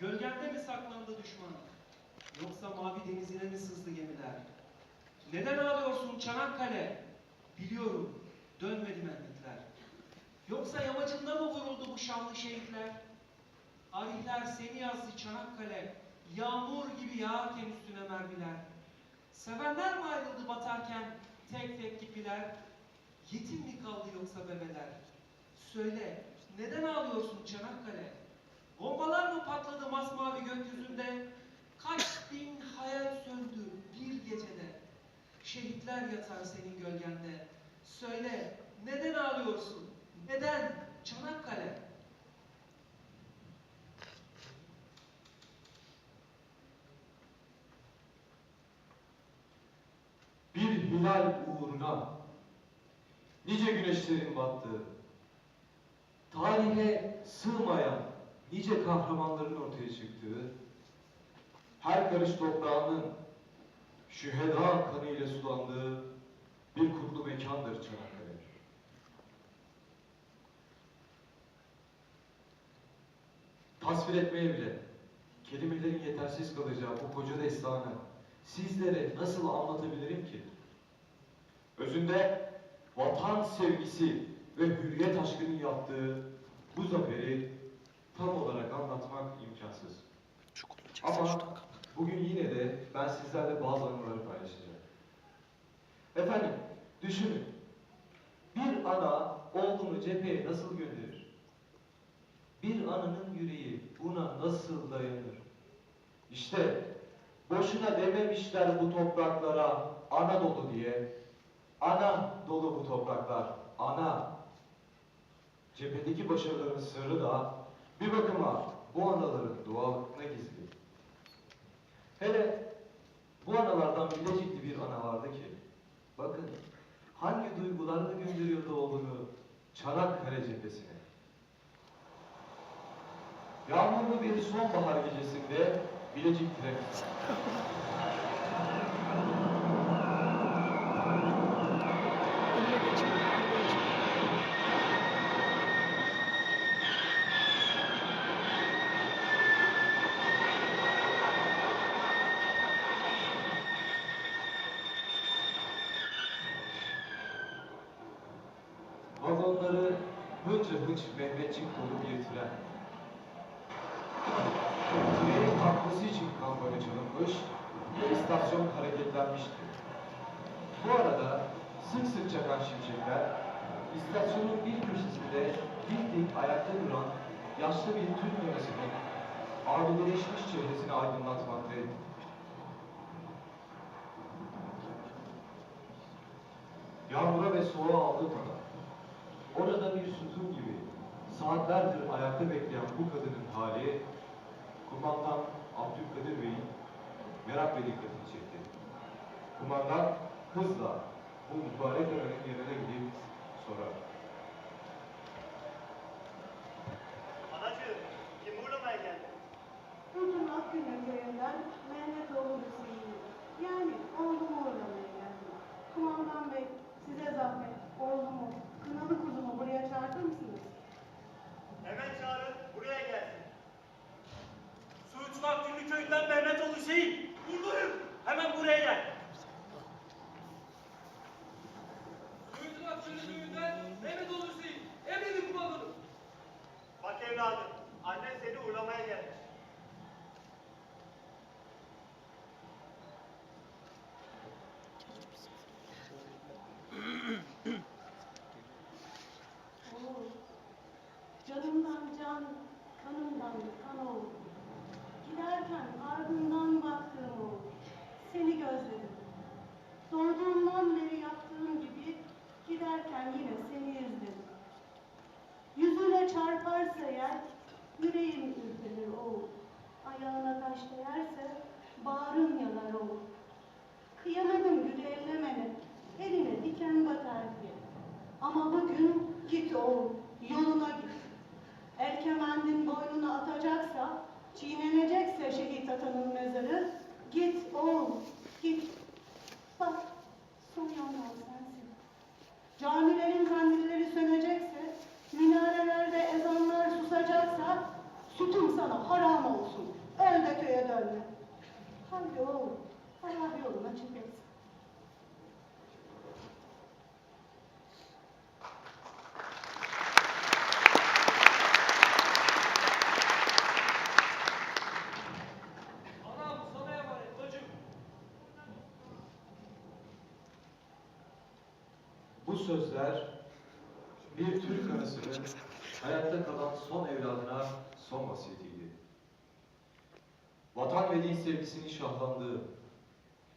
Gölgende mi saklandı düşman? Yoksa mavi denizine mi sızdı gemiler? Neden ağlıyorsun Çanakkale? Biliyorum, dönmedi mermitler. Yoksa yamacında mı vuruldu bu şanlı şehitler? Arihler seni yazdı Çanakkale, yağmur gibi yağarken üstüne mermiler. Sevenler mi ayrıldı batarken tek tek gittiler? Yetim mi kaldı yoksa bebeler? Söyle, neden ağlıyorsun Çanakkale? Şehitler yatar senin gölgende. Söyle, neden ağlıyorsun? Neden Çanakkale? Bir hilal uğruna nice güneşlerin battığı, tarihe sığmayan nice kahramanların ortaya çıktığı, her karış toprağının şüheda kanıyla sulandığı bir kutlu mekandır Çanakkale. Tasvir etmeye bile kelimelerin yetersiz kalacağı bu koca destanı sizlere nasıl anlatabilirim ki? Özünde vatan sevgisi ve hürriyet aşkının yaptığı düşünün. Bir ana oğlunu cepheye nasıl gönderir? Bir ananın yüreği buna nasıl dayanır? İşte boşuna dememişler bu topraklara Anadolu diye. Ana dolu bu topraklar, ana. Cephedeki başarıların sırrı da bir bakıma bu anaların doğallıkına gizli. Hele bu analardan Bilecikli bir ana vardı ki, bakın hangi duygularla gönderiyordu oğlunu Çanakkale cephesine. Yağmurlu bir sonbahar gecesinde Bilecik trafiği. Vagonları hınca hınç Mehmetçik dolu bir tren. Trenin kalkması için kampanya çalınmış ve istasyon hareketlenmişti. Bu arada sık sık çakan şimşekler istasyonun bir köşesinde dik dik ayakta duran yaşlı bir Türk yönetinin ağrıleşmiş çehresini aydınlatmaktaydı. Yağmura ve soğuğa aldırmadan orada bir sütun gibi saatlerdir ayakta bekleyen bu kadının hali kumandan Abdülkadir Bey'in merak ve dikkatini çekti. Kumandan hızla bu mübarek öğrenin yerine gidip sorar. Anacığım, kim uğramaya geldi? Bugün Akgün'ün köyünden Mehmet oğlu Hüseyin'i, yani oğlumu uğurlamaya evladım, annen seni uğramaya gelmiş. Canımdan can, kanımdan kan oldu. Giderken ardından baktığım oldu. Seni gözledim. Doğduğumdan beri yaptığım gibi giderken yine seni çarparsa eğer, yüreğim ürperir oğul. Ayağına taş değerse, bağrım yanar oğul. Etsin. Anam sana emanet bacım. Bu sözler bir Türk anasının hayatta kalan son evladına son vasiyetiydi. Vatan ve din sevgisinin şahlandığı,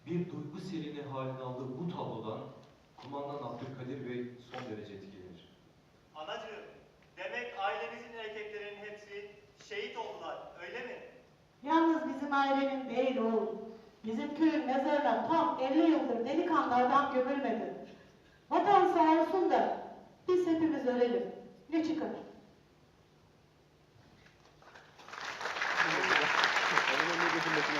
bir duygu selini halini aldığı bu tablodan kumandan Abdülkadir Bey son derece etkilenir. Anacığım, demek ailemizin erkeklerinin hepsi şehit oldular, öyle mi? Yalnız bizim ailenin değil oğlum. Bizim köyün mezarına tam 50 yıldır delikanlı adam gömülmedi. Vatan sağ olsun da biz hepimiz ölelim. Ne çıkar? んですね。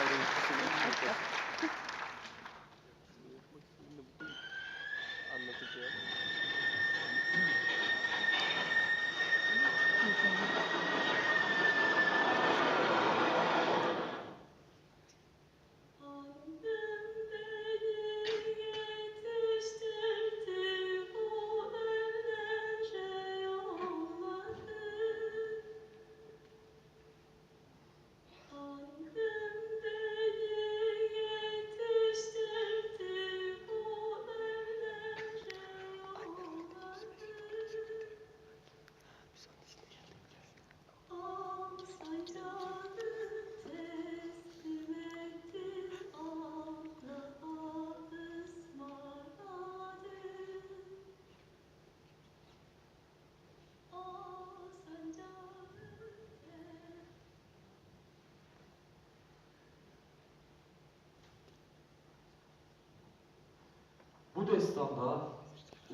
Bu destanda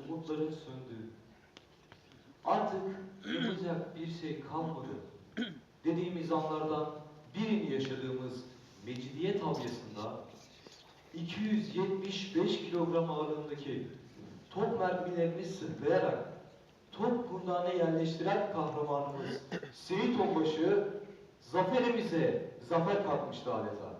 umutların söndüğü, artık yapacak bir şey kalmadı dediğimiz anlardan birini yaşadığımız Mecidiye tabyasında 275 kilogram ağırlığındaki top mermilerini sırtlayarak top kundağına yerleştiren kahramanımız Seyit Onbaşı zaferimize zafer katmıştı adeta.